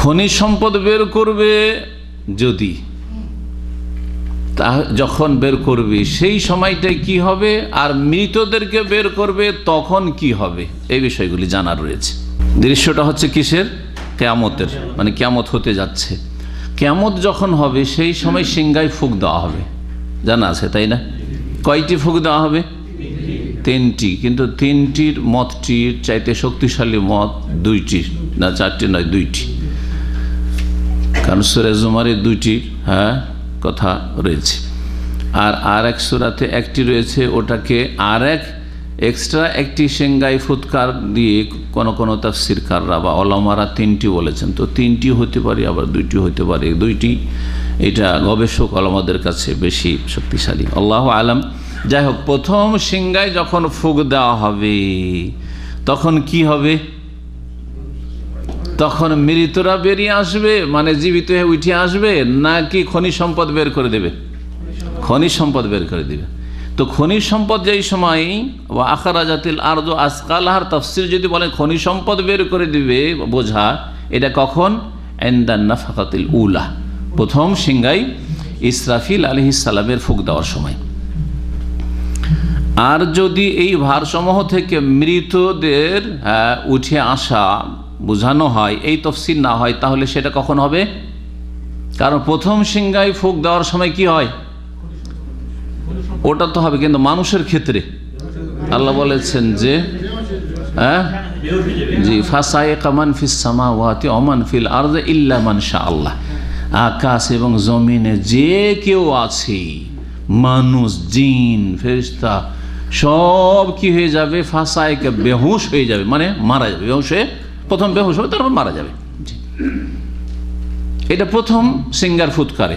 খনিজ সম্পদ বের করবে যদি। তা যখন বের করবে, সেই সময়টায় কি হবে? আর মৃতদেরকে বের করবে তখন কি হবে? এই বিষয়গুলি জানা রয়েছে। দৃশ্যটা হচ্ছে কিসের? কেয়ামতের মানে কেয়ামত হতে যাচ্ছে। কেয়ামত যখন হবে, সেই সময় সিংগায় ফুক দেওয়া হবে। জানা আছে, তাই না? কয়টি ফুক দেওয়া হবে? তিনটি। কিন্তু তিনটির মতটির চাইতে শক্তিশালী মত দুইটি না চারটি নয়, দুইটি। কারণ সুরে জুমারের দুইটি হ্যাঁ কথা রয়েছে। আর আর এক সুরাতে একটি রয়েছে, ওটাকে আর এক এক্সট্রা একটি সেঙ্গাই ফুৎকার দিয়ে কোন কোন তাফসিরকাররা বা অলমারা তিনটি বলেছেন। তো তিনটি হতে পারে, আবার দুইটি হতে পারে। দুইটি, এটা গবেষক অলমাদের কাছে বেশি শক্তিশালী। আল্লাহ আলম। যাই হোক, প্রথম সিংগায় যখন ফুক দেওয়া হবে, তখন কি হবে? তখন মৃতরা বেরিয়ে আসবে মানে জীবিত হয়ে উঠে আসবে, নাকি খনিজ সম্পদ বের করে দেবে? খনিজ সম্পদ বের করে দিবে। তো খনিজ সম্পদ যেই সময় বা আখারা জাতিল আর যে আজকালহার তফসির যদি বলেন, খনিজ সম্পদ বের করে দিবে বোঝা, এটা কখন? এন্দান্না ফাকাতিল উলা। প্রথম সিংগাই ইসরাফিল আলহিসাল্লামের ফুক দেওয়ার সময়। আর যদি এই ভারসমূহ থেকে মৃতদের উঠে আসা বোঝানো হয়, এই তফসিল না হয়, তাহলে সেটা কখন হবে? কারণ প্রথম সিংগাই ফুক দেওয়ার সময় কি হয়? ওটা তো হবে কিন্তু মানুষের ক্ষেত্রে। আল্লাহ বলেছেন যে হ্যাঁ? জি ফাসায়ে ইল্লা মান আল্লাহ। আকাশ এবং জমিনে যে কেউ আছে, মানুষ, জিন ফেরিস্তা সব কি হয়ে যাবে? ফাঁসায়কে বেহুশ হয়ে যাবে মানে মারা যাবে। বেহুশ হয়ে প্রথম বেহুশ হবে তারপর মারা যাবে। এটা প্রথম সিঙ্গার ফুৎকারে।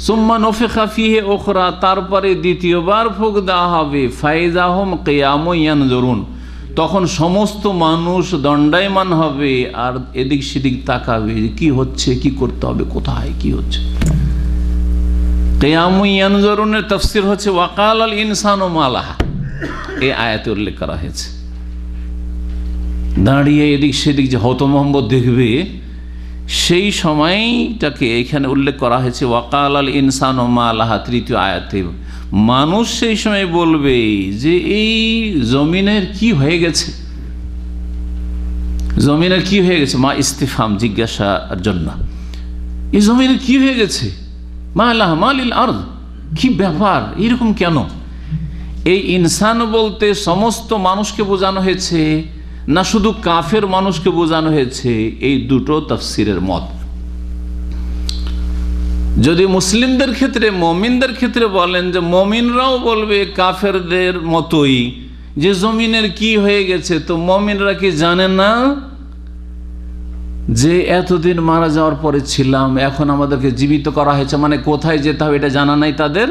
সুম্মা নফেখা ফিহে ওখরা তারপরে দ্বিতীয়বার ফুক দেওয়া হবে। ফাইজাহম কেয়াময়ান জরুন তখন সমস্ত মানুষ দণ্ডায়মান হবে আর এদিক সেদিক তাকাবে কি হচ্ছে কি করতে হবে কোথায় কি হচ্ছে। কেয়ামুয়ানজরুনের তফসির হচ্ছে ওয়াকাল আল ইনসান ও মালাহা। এই আয়াতে উল্লেখ করা হয়েছে। দাঁড়িয়ে এদিক সেদিক যে হত মোহাম্মদ দেখবে, সেই সময়টাকে এখানে উল্লেখ করা হয়েছে, ওয়াকাল আল ইনসান ও মালাহা তৃতীয় আয়াতে। মানুষ সেই সময় বলবে যে, এই জমিনের কি হয়ে গেছে? জমিনের কি হয়ে গেছে? মা ইস্তিফাম জিজ্ঞাসার জন্য এই জমিনের কি হয়ে গেছে? মা আল্লাহ মালিল আর কি ব্যাপার? এরকম কেন? এই ইনসান বলতে সমস্ত মানুষকে বোঝানো হয়েছে না শুধু কাফের মানুষকে বোঝানো হয়েছে, এই দুটো তফসিরের মত। যদি মুসলিমদের ক্ষেত্রে, মমিনদের ক্ষেত্রে বলেন যে মমিনরাও বলবে কাফেরদের মতোই, যে জমিনের কি হয়ে গেছে, তো মমিনরা কি জানে না? যে এতদিন মারা যাওয়ার পরে ছিলাম, এখন আমাদেরকে জীবিত করা হয়েছে মানে কোথায় যেতে হবে এটা জানা নাই তাদের?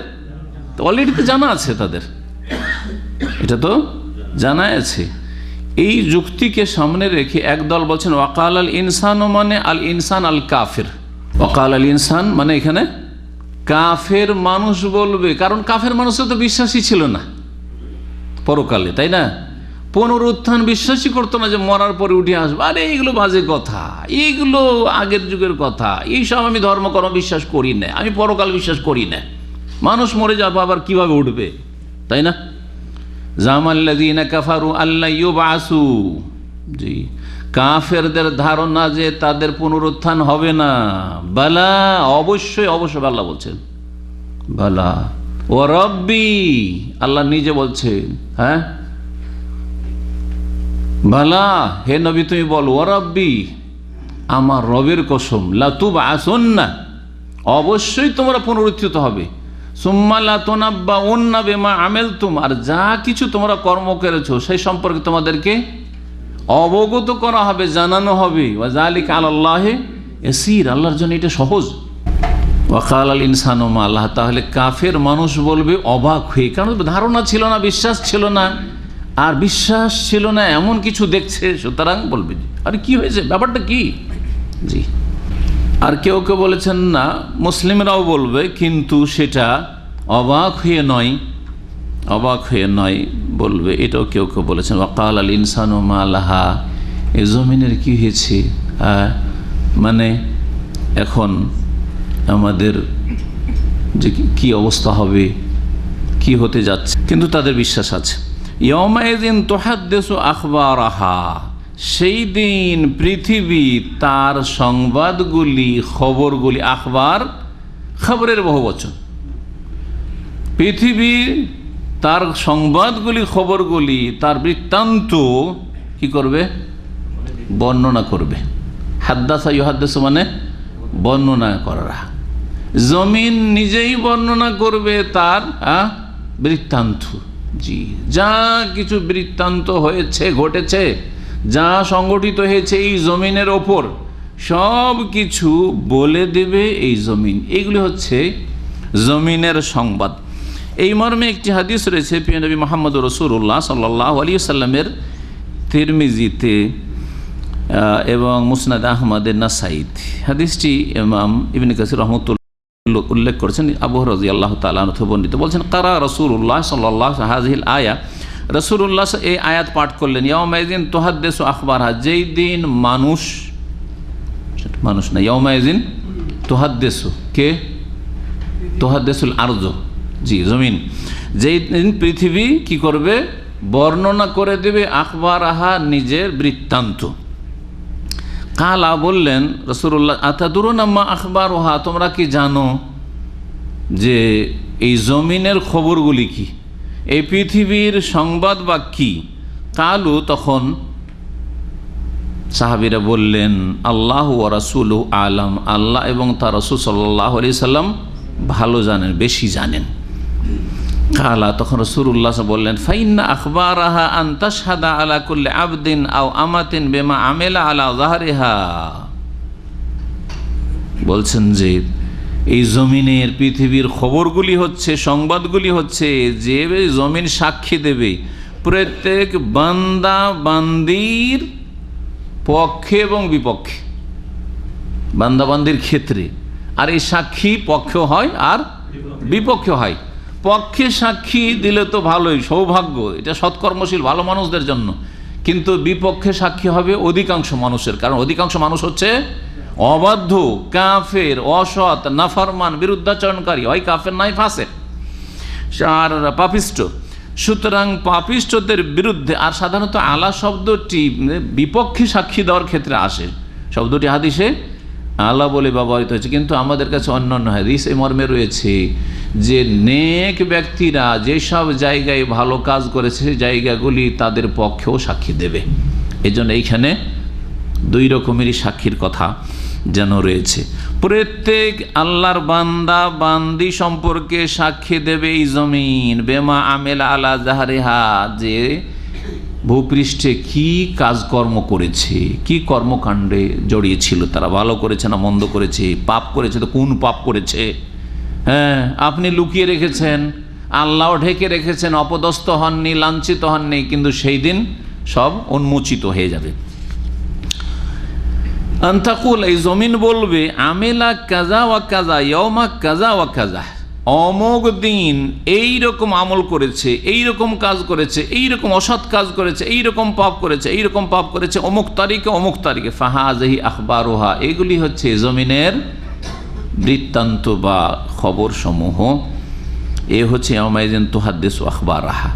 অলরেডি তো জানা আছে তাদের। এটা তো জানা আছে। এই যুক্তিকে সামনে রেখে একদল বলছেন, ওয়াকাল আল ইনসান মানে আল ইনসান আল কাফের। ওয়াকাল আল ইনসান মানে এখানে কাফের মানুষ বলবে, কারণ কাফের মানুষের তো বিশ্বাসই ছিল না পরকালে, তাই না? পুনরুত্থান বিশ্বাসই করতো না যে মরার পরে উঠে আসব। আরে, এইগুলো বাজে কথা, এইগুলো আগের যুগের কথা, এইসব আমি ধর্মকর্ম বিশ্বাস করি না, আমি পরকাল বিশ্বাস করি না। মানুষ মরে যাব, আবার কীভাবে উঠবে? তাই না? জামাল্লাদিনা কাফারু আল্লাহ বাসু জি। কাফেরদের ধারণা যে তাদের পুনরুত্থান হবে না। বালা, অবশ্যই অবশ্যই আল্লাহ বলছেন। বালা। ও রব্বি, আল্লাহ নিজে বলছেন হ্যাঁ? বালা, হে নবী তুমি বল, ও রব্বি, আমার রবের কসম লাতুব আসন না অবশ্যই তোমরা পুনরুত্থিত হবে। সুম্মালা তোনাব্বা অন্না বেমা আমেল তুম আর যা কিছু তোমরা কর্ম করেছ, সেই সম্পর্কে তোমাদেরকে অবগত করা হবে, জানানো হবে। ওয়াজালিক আল্লাহে এসির আল্লাহর জন্য এটা সহজ। ওয়াকাল আল ইনসানমা আল্লাহ। তাহলে কাফের মানুষ বলবে, অবাক হয়ে, কারণ ধারণা ছিল না, বিশ্বাস ছিল না। আর বিশ্বাস ছিল না, এমন কিছু দেখছে, সুতরাং বলবে আরে কি হয়েছে? ব্যাপারটা কি? জি। আর কেউ কেউ বলেছেন, না, মুসলিমরাও বলবে, কিন্তু সেটা অবাক হয়ে নয়, অবাক হয়ে নয় বলবে। এটাও কেউ কেউ বলেছেন, ওয়াকাল আল ইনসান মালাহা এ জমিনের কী হয়েছে? হ্যাঁ মানে এখন আমাদের যে কি- কি অবস্থা হবে, কি হতে যাচ্ছে? কিন্তু তাদের বিশ্বাস আছে। ইয়মায়দিন তোহাদ্দেশ আখবর আহা সেই দিন পৃথিবী তার সংবাদগুলি, খবরগুলি, আখবার, খবরের বহু বচন। পৃথিবী তার সংবাদগুলি, খবরগুলি, তার বৃত্তান্ত কি করবে? বর্ণনা করবে। হাদ্দাসা ইহাদ্দাস মানে বর্ণনা করা জমিন নিজেই বর্ণনা করবে তার বৃত্তান্ত। জি, যা কিছু বৃত্তান্ত হয়েছে, ঘটেছে যা সংগঠিত হয়েছে এই জমিনের ওপর, সব কিছু বলে দেবে এই জমিন। এইগুলি হচ্ছে জমিনের সংবাদ। এই মর্মে একটি হাদিস রয়েছে, প্রিয় নবী মোহাম্মদ রসুল্লাহ সাল্লাহ আলী সাল্লামের তিরমিজিতে এবং মুসনাদ আহমদের নাসাইদ। হাদিসটি ইমাম ইবনে কাসির রহমতুল্লাহ উল্লেখ করেছেন। আবু রাজি আল্লাহ তালা বর্ণিত বলছেন, কারা রসুল্লাহ সাল্লাহ হাজিল আয়া রসুল্লাহ এই আয়াত পাঠ করলেন ইয়মাইদিন তোহাদ্দেশ আখবর যেই দিন মানুষ মানুষ না ইয়মাইদিন তোহাদ্দেশ কে? তোহাদ্দেসুল আর্য, জি, জমিন। যেই দিন পৃথিবী কি করবে? বর্ণনা করে দেবে আখবার আহা নিজের বৃত্তান্ত। কালা বললেন রসুল্লাহ আম্মা আখবার ওহা তোমরা কি জানো যে এই জমিনের খবরগুলি কি? এই পৃথিবীর সংবাদ বা কি? কালু তখন সাহাবিরা বললেন, আল্লাহ ও রাসুল আলম। আল্লাহ এবং তার রসুল সাল্লাহ আলি সাল্লাম ভালো জানেন, বেশি জানেন। কালা তখন রসুল্লাহ বললেন, ফাইন্না আখবার আহা আন্তাসাদা আলা কুল্লে আবদিন আও আমাতিন বেমা আমেলা আলা জাহারেহা বলছেন যে এই জমিনের পৃথিবীর খবরগুলি হচ্ছে, সংবাদগুলি হচ্ছে, যে জমিন সাক্ষী দেবে। প্রত্যেক বান্দা বান্দির পক্ষে এবং বিপক্ষে। বান্দাবান্দির ক্ষেত্রে। আর এই সাক্ষী পক্ষ হয় আর বিপক্ষে হয়। পক্ষে সাক্ষী দিলে তো ভালোই, সৌভাগ্য। এটা সৎকর্মশীল, ভালো মানুষদের জন্য। কিন্তু বিপক্ষে সাক্ষী হবে অধিকাংশ মানুষের। কারণ অধিকাংশ মানুষ হচ্ছে অবাধ্য, কাফের, অসৎ, নাফরমান, বিরুদ্ধাচরণকারী, হয় কাফের নাই ফাঁসে আর পাপিষ্ট সুতরাং পাপিষ্টদের বিরুদ্ধে, আর সাধারণত আলা শব্দটি বিপক্ষে সাক্ষী দেওয়ার ক্ষেত্রে আসে। শব্দটি হাদিসে আলা বলে ব্যবহৃত হয়েছে, কিন্তু আমাদের কাছে অন্য অন্য হাদিস এই মর্মে রয়েছে যে, নেক ব্যক্তিরা যেসব জায়গায় ভালো কাজ করেছে, সেই জায়গাগুলি তাদের পক্ষেও সাক্ষী দেবে। এই জন্য এইখানে দুই রকমেরই সাক্ষীর কথা। যেন রয়েছে। প্রত্যেক আল্লাহর বান্দা বান্দি সম্পর্কে সাক্ষী দেবে এই জমিন। বেমা আমেল আলা জাহারেহা, যে ভূপৃষ্ঠে কি কাজকর্ম করেছে, কি কর্মকাণ্ডে জড়িয়েছিল তারা, ভালো করেছে না মন্দ করেছে, পাপ করেছে তো কোন পাপ করেছে? হ্যাঁ আপনি লুকিয়ে রেখেছেন, আল্লাহ ঢেকে রেখেছেন, অপদস্থ হননি, লাঞ্ছিত হননি, কিন্তু সেই দিন সব উন্মোচিত হয়ে যাবে। আন্তাকুল এই জমিন বলবে আমেলা কাজা ওয়া কাজা ইয়মা কাজা ওয়া কাজা অমোক দিন এই রকম আমল করেছে এই রকম কাজ করেছে এই রকম অসৎ কাজ করেছে এই রকম পাপ করেছে এই রকম পাপ করেছে, অমুক তারিখে অমুক তারিখে। ফাহাজহি আখবারোহা। এগুলি হচ্ছে জমিনের বৃত্তান্ত বা খবর সমূহ এ হচ্ছে আমাইদিন তোহাদ্দেশ আখবার রাহা